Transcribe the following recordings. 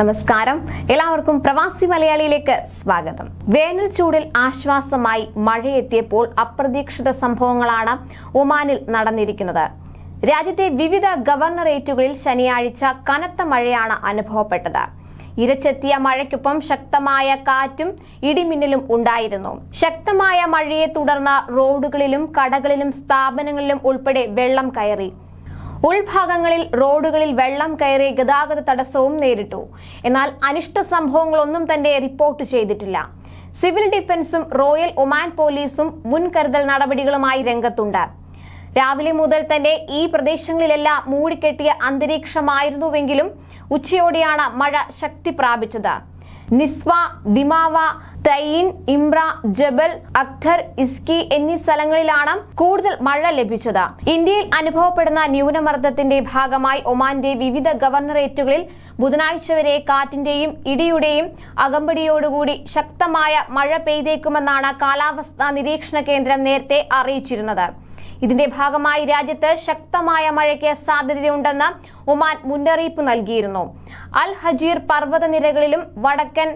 നമസ്കാരം. എല്ലാവർക്കും പ്രവാസി മലയാളിയിലേക്ക് സ്വാഗതം. വേനൽ ചൂടിൽ ആശ്വാസമായി മഴയെത്തിയപ്പോൾ അപ്രതീക്ഷിത സംഭവങ്ങളാണ് ഒമാനിൽ നടന്നിരിക്കുന്നത്. രാജ്യത്തെ വിവിധ ഗവർണറേറ്റുകളിൽ ശനിയാഴ്ച കനത്ത മഴയാണ് അനുഭവപ്പെട്ടത്. ഇരച്ചെത്തിയ മഴയ്ക്കൊപ്പം ശക്തമായ കാറ്റും ഇടിമിന്നലും ഉണ്ടായിരുന്നു. ശക്തമായ മഴയെ തുടർന്ന് റോഡുകളിലും കടകളിലും സ്ഥാപനങ്ങളിലും ഉൾപ്പെടെ വെള്ളം കയറി. ഉൾഭാഗങ്ങളിൽ റോഡുകളിൽ വെള്ളം കയറി ഗതാഗത തടസ്സവും നേരിട്ടു. എന്നാൽ അനിഷ്ട സംഭവങ്ങളൊന്നും തന്നെ റിപ്പോർട്ട് ചെയ്തിട്ടില്ല. സിവിൽ ഡിഫൻസും റോയൽ ഒമാൻ പോലീസും മുൻകരുതൽ നടപടികളുമായി രംഗത്തുണ്ട്. രാവിലെ മുതൽ തന്നെ ഈ പ്രദേശങ്ങളിലെല്ലാം മൂടിക്കെട്ടിയ അന്തരീക്ഷമായിരുന്നുവെങ്കിലും ഉച്ചയോടെയാണ് മഴ ശക്തി പ്രാപിച്ചത്. നിസ്വ ദിമാവ തയ്യിൻ ഇംറ ജബൽ അക്തർ ഇസ്കി എന്നീ സ്ഥലങ്ങളിലാണ് കൂടുതൽ മഴ ലഭിച്ചത്. ഇന്ത്യയിൽ അനുഭവപ്പെടുന്ന ന്യൂനമർദ്ദത്തിന്റെ ഭാഗമായി ഒമാന്റെ വിവിധ ഗവർണറേറ്റുകളിൽ ബുധനാഴ്ച വരെ കാറ്റിന്റെയും ഇടിയുടെയും അകമ്പടിയോടുകൂടി ശക്തമായ മഴ പെയ്തേക്കുമെന്നാണ് കാലാവസ്ഥാ നിരീക്ഷണ കേന്ദ്രം നേരത്തെ അറിയിച്ചിരുന്നത്. ഇതിന്റെ ഭാഗമായി രാജ്യത്ത് ശക്തമായ മഴയ്ക്ക് സാധ്യതയുണ്ടെന്ന് ഒമാൻ മുന്നറിയിപ്പ് നൽകിയിരുന്നു. അൽ ഹജീർ പർവതനിരകളിലും വടക്കൻ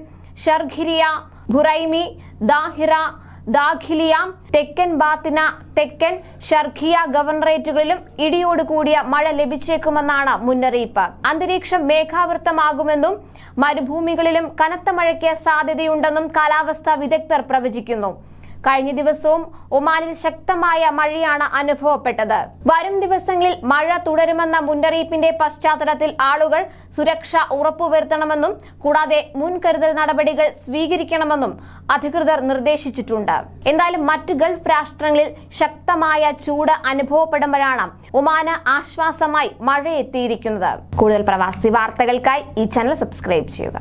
ഷർഖിരിയ ഖുറൈമി ദാഹിറ ദാഖിലിയ തെക്കൻ ബാത്തിന തെക്കൻ ഷർഖിയ ഗവർണറേറ്റുകളിലും ഇടിയോട് കൂടിയ മഴ ലഭിച്ചേക്കുമെന്നാണ് മുന്നറിയിപ്പ്. അന്തരീക്ഷം മേഘാവൃത്തമാകുമെന്നും മരുഭൂമികളിലും കനത്ത മഴയ്ക്ക് സാധ്യതയുണ്ടെന്നും കാലാവസ്ഥാ വിദഗ്ധർ പ്രവചിക്കുന്നു. കഴിഞ്ഞ ദിവസവും ഒമാനിൽ ശക്തമായ മഴയാണ് അനുഭവപ്പെട്ടത്. വരും ദിവസങ്ങളിൽ മഴ തുടരുമെന്ന മുന്നറിയിപ്പിന്റെ പശ്ചാത്തലത്തിൽ ആളുകൾ സുരക്ഷ ഉറപ്പുവരുത്തണമെന്നും കൂടാതെ മുൻകരുതൽ നടപടികൾ സ്വീകരിക്കണമെന്നും അധികൃതർ നിർദ്ദേശിച്ചിട്ടുണ്ട്. എന്തായാലും മറ്റ് ഗൾഫ് രാഷ്ട്രങ്ങളിൽ ശക്തമായ ചൂട് അനുഭവപ്പെടുമ്പോഴാണ് ഒമാന് ആശ്വാസമായി മഴ എത്തിയിരിക്കുന്നത് കൂടുതൽ പ്രവാസി വാർത്തകൾക്കായി ഈ ചാനൽ സബ്സ്ക്രൈബ് ചെയ്യുക.